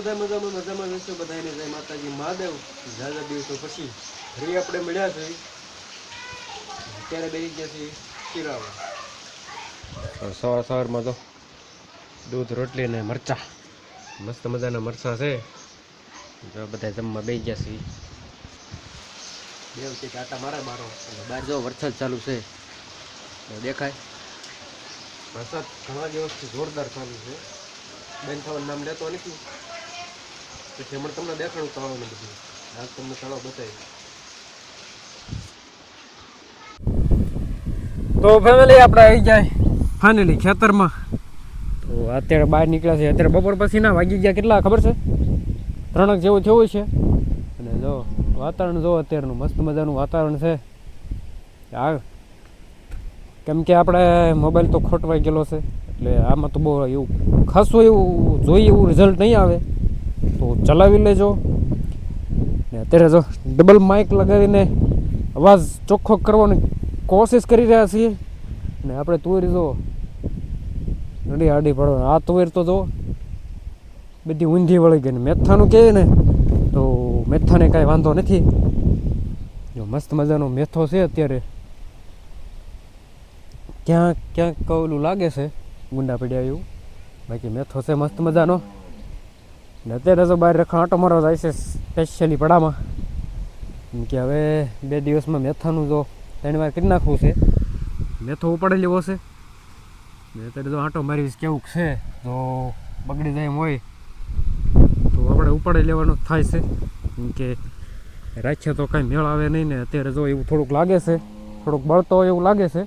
બધા મજામાં મજામાં રહેશો? બધાને જય માતાજી. મહાદેવ. ઝાઝા દિવસો પછી ફરી આપણે મળ્યા છે અત્યારે બેસી ગયા છીએ શિરાવા સવાર સવારમાં તો દૂધ રોટલી ને મરચા. મસ્ત મજાના મરચા છે. જો બધા જમવા બેસી ગયા છીએ. દેવ છે કે આટા મારે મારો બહાર જો વરસાદ ચાલુ છે. તો દેખાય. વરસાદ ઘણા દિવસથી જોરદાર ચાલુ છે. બેન થવાનું નામ લેતો નથી? પછી હમણાં તમને દેખાડું તળાવને બધું આજ તમને તળાવ બતાવી. તો ફેમિલી આપણે આવી જાય ફાઇનલી ખેતરમાં. તો અત્યારે બહાર નીકળ્યા છે. અત્યારે બપોર પછી ના વાગી ગયા. કેટલા ખબર છે? ત્રણક જેવું થયું છે. અને જો, વાતાવરણ જો અત્યારનું મસ્ત મજાનું વાતાવરણ છે. આ કેમ કે આપણે મોબાઈલ તો ખોટવાઈ ગયેલો છે. એટલે આમાં તો બહુ એવું ખાસું એવું જોઈએ એવું રિઝલ્ટ નહીં આવે. તો ચલાવી લેજો. ને અત્યારે જો ડબલ માઇક લગાવીને અવાજ ચોખ્ખો કરવાની કોશિશ કરી રહ્યા છીએ. ને આપણે તુવેર જો નડી આડી પડવા આ તુવેર તો જો બધી ઊંધી વળી ગઈ ને મેથાનું કહે ને? તો મેથાને કાંઈ વાંધો નથી. જો મસ્ત મજાનો મેથો છે અત્યારે. ક્યાંક ક્યાંક કવલું લાગે છે. ગુંડા પડ્યા એવું. બાકી મેથો છે મસ્ત મજાનો. ને અત્યારે તો બહાર રખા આંટો મારવા જાય છે સ્પેશિયલી પડામાં. કે હવે બે દિવસમાં મેથાનું જો ત્રણ વાર કરી નાખવું છે. મેથો ઉપાડી છે. ને અત્યારે જો આંટો મારીશ કેવું છે તો બગડી જાય એમ હોય, તો આપણે ઉપાડી લેવાનું થાય છે. કે રાખ્યા તો કાંઈ મેળ આવે નહીં ને અત્યારે જો એવું થોડુંક લાગે છે, થોડુંક બળતો હોય એવું લાગે છે,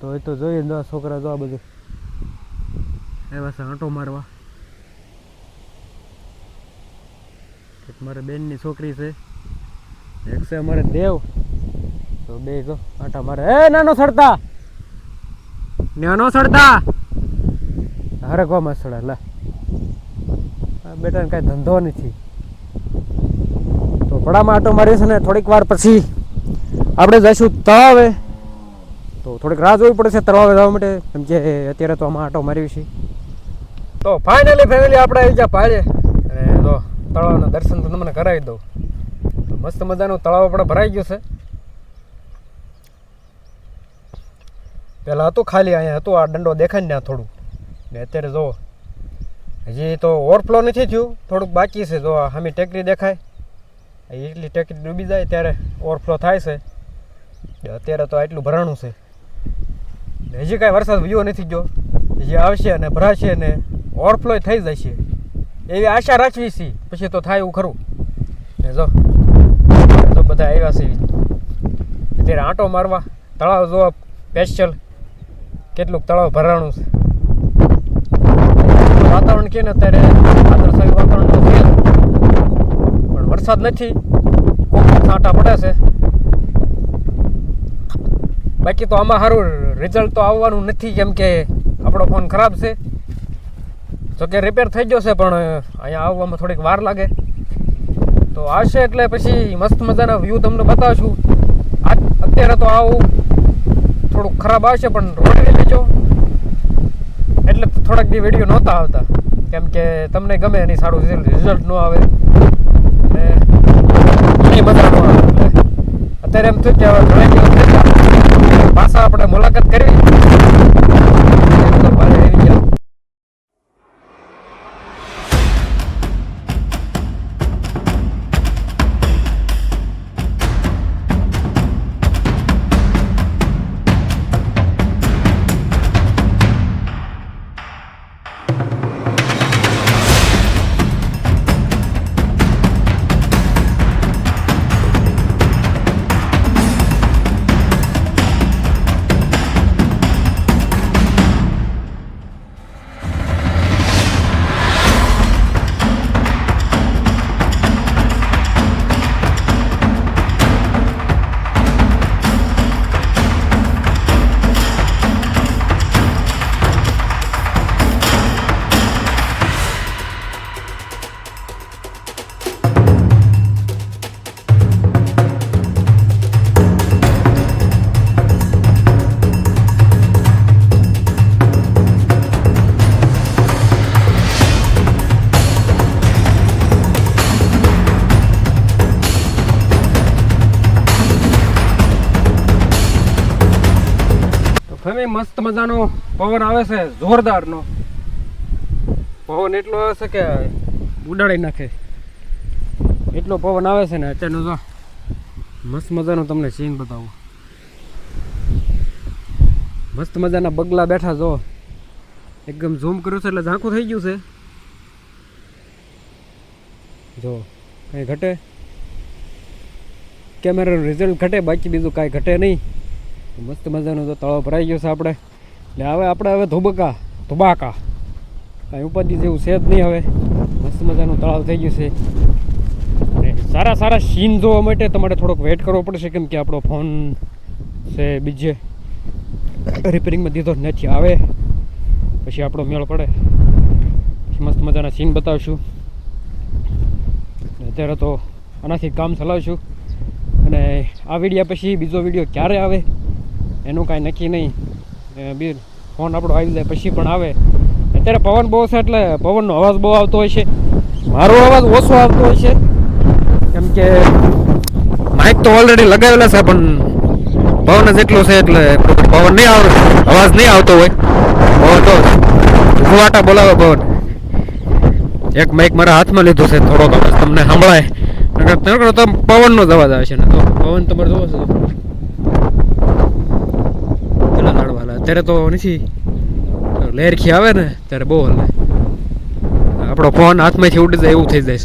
તો એ તો જોઈએ છોકરા જો આ બધું. આવ્યા છે આંટો મારવા. એક મારે બેનની છોકરી છે. એક છે અમારે દેવ. તો બે જો, આટા મારે. એ, નાનો સડતા નાનો સડતા હરકવામાં સડે લે. બેટાને કાંઈ ધંધો નથી. તો પડામાં આંટો મારી છે ને, થોડીક વાર પછી આપણે જઈશું તળાવે. તો થોડીક રાહ જોવી પડશે તળાવે જવા માટે. કેમ કે અત્યારે તો આમાં આંટો મારી છે. તો ફાઇનલી ફેમિલી આપણે આવી ગયા પાડે. અને તો તળાવના દર્શન તો તમને કરાવી દઉં. મસ્ત મજાનું તળાવ આપણે ભરાઈ ગયું છે. પહેલાં હતું ખાલી, અહીંયા હતું, આ દંડો દેખાય ને થોડું. ને અત્યારે જો, હજી તો ઓવરફ્લો નથી થયું, થોડુંક બાકી છે, જો સામે ટેકરી દેખાય. એટલી ટેકરી ડૂબી જાય ત્યારે ઓવરફ્લો થાય છે. અત્યારે તો આટલું ભરાણું છે. હજી કાંઈ વરસાદ વયો નથી ગયો. હજી આવશે અને ભરાશે ને ઓવરફ્લો થઈ જશે. એવી આશા રાખવી છે. પછી તો થાય એવું ખરું. ને જો, તો બધા આવ્યા છે. અત્યારે આંટો મારવા, તળાવ જોવા સ્પેશિયલ કેટલુંક તળાવ ભરાણું છે. વાતાવરણ કે ને અત્યારે વાદળછાયું વાતાવરણ તો છે. પણ વરસાદ નથી. કોક છાંટા પડે છે. બાકી તો આમાં સારું રિઝલ્ટ તો આવવાનું નથી. કેમ કે આપણો ફોન ખરાબ છે. જો કે રિપેર થઈ ગયો છે પણ અહીંયા આવવામાં થોડીક વાર લાગે. તો આવશે એટલે પછી મસ્ત મજાના વ્યૂ તમને બતાવશું. અત્યારે તો આવું થોડુંક ખરાબ આવશે, પણ રોડી લેજો એટલે થોડાક દી વીડિયો નહોતા આવતા. કેમ કે તમને ગમે એની સારું રિઝલ્ટ ન આવે. ને મજા ન આવે. અત્યારે એમ થયું કે પાછા હવે મસ્ત મજાનો પવન આવે છે, જોરદારનો. પવન એટલો આવે છે કે ઉડાડી નાખે. એટલો પવન આવે છે ને અત્યારનો જો. મસ્ત મજાનો તમને સીન બતાવું. મસ્ત મજાના બગલા બેઠા જો. એકદમ ઝૂમ કર્યું છે એટલે ઝાંખું થઈ ગયું છે. જો, કંઈ ઘટે? કેમેરાનું રિઝલ્ટ ઘટે, બાકી બીજું કાંઈ ઘટે નહીં. મસ્ત મજાનું તો તળાવ ભરાઈ ગયો છે આપણે. એટલે હવે આપણે હવે ધોબકા, ધોબાકા. કાંઈ ઉપાધિ જેવું છે જ નહીં હવે. મસ્ત મજાનું તળાવ થઈ ગયું છે. અને સારા સારા સીન જોવા માટે તમારે થોડોક વેઇટ કરવો પડશે, કેમ કે આપણો ફોન છે બીજે. રિપેરિંગમાં દીધો નથી આવે. પછી આપણો મેળ પડે. મસ્ત મજાના સીન બતાવશું. અત્યારે તો આનાથી કામ ચલાવશું. અને આ વિડીયા પછી બીજો વીડિયો ક્યારે આવે? એનું કાંઈ નક્કી નહીં. બી ફોન આપણો આવી જાય પછી પણ આવે. અત્યારે પવન બહુ છે એટલે પવનનો અવાજ બહુ આવતો હોય છે. મારો અવાજ ઓછો આવતો હોય છે. કેમ કે માઇક તો ઓલરેડી લગાવેલા છે, પણ પવન જ એટલો છે એટલે પવન નહીં આવે, અવાજ નહીં આવતો હોય. પવન તો ફુવાટા બોલાવે પવન. એક માઇક મારા હાથમાં લીધું છે, થોડોક અવાજ તમને સાંભળાય. નકર તો પવનનો જ અવાજ આવે છે ને તો પવન તમારે જોવો છો. અત્યારે તો નથી. લહેરખી આવે ને, ત્યારે બહુ હલે. આપણો ફોન હાથમાંથી ઉડી જાય એવું થઈ જાય.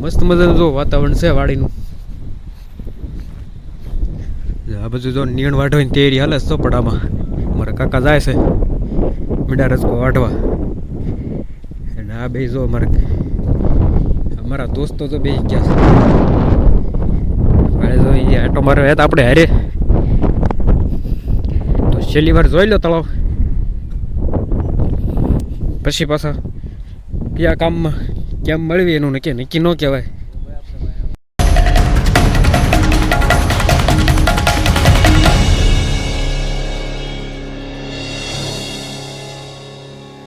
મસ્ત મજાનું જો વાતાવરણ છે વાડીનું. આ બધું જો નીણ વાઢવાની તૈયારી હાલે ચોપડામાં મારા કાકા જાય છે મીડા રસકો વાઢવા. અને આ બે જો મારે અમારા દોસ્તો તો બે ગયા છે. જો એ આટો મારે આપણે હારે. છેલ્લી વાર જોઈ લો તળાવ પછી પાછા કયા કામમાં કેમ મળવી એનું નક્કી નક્કી ન કહેવાય.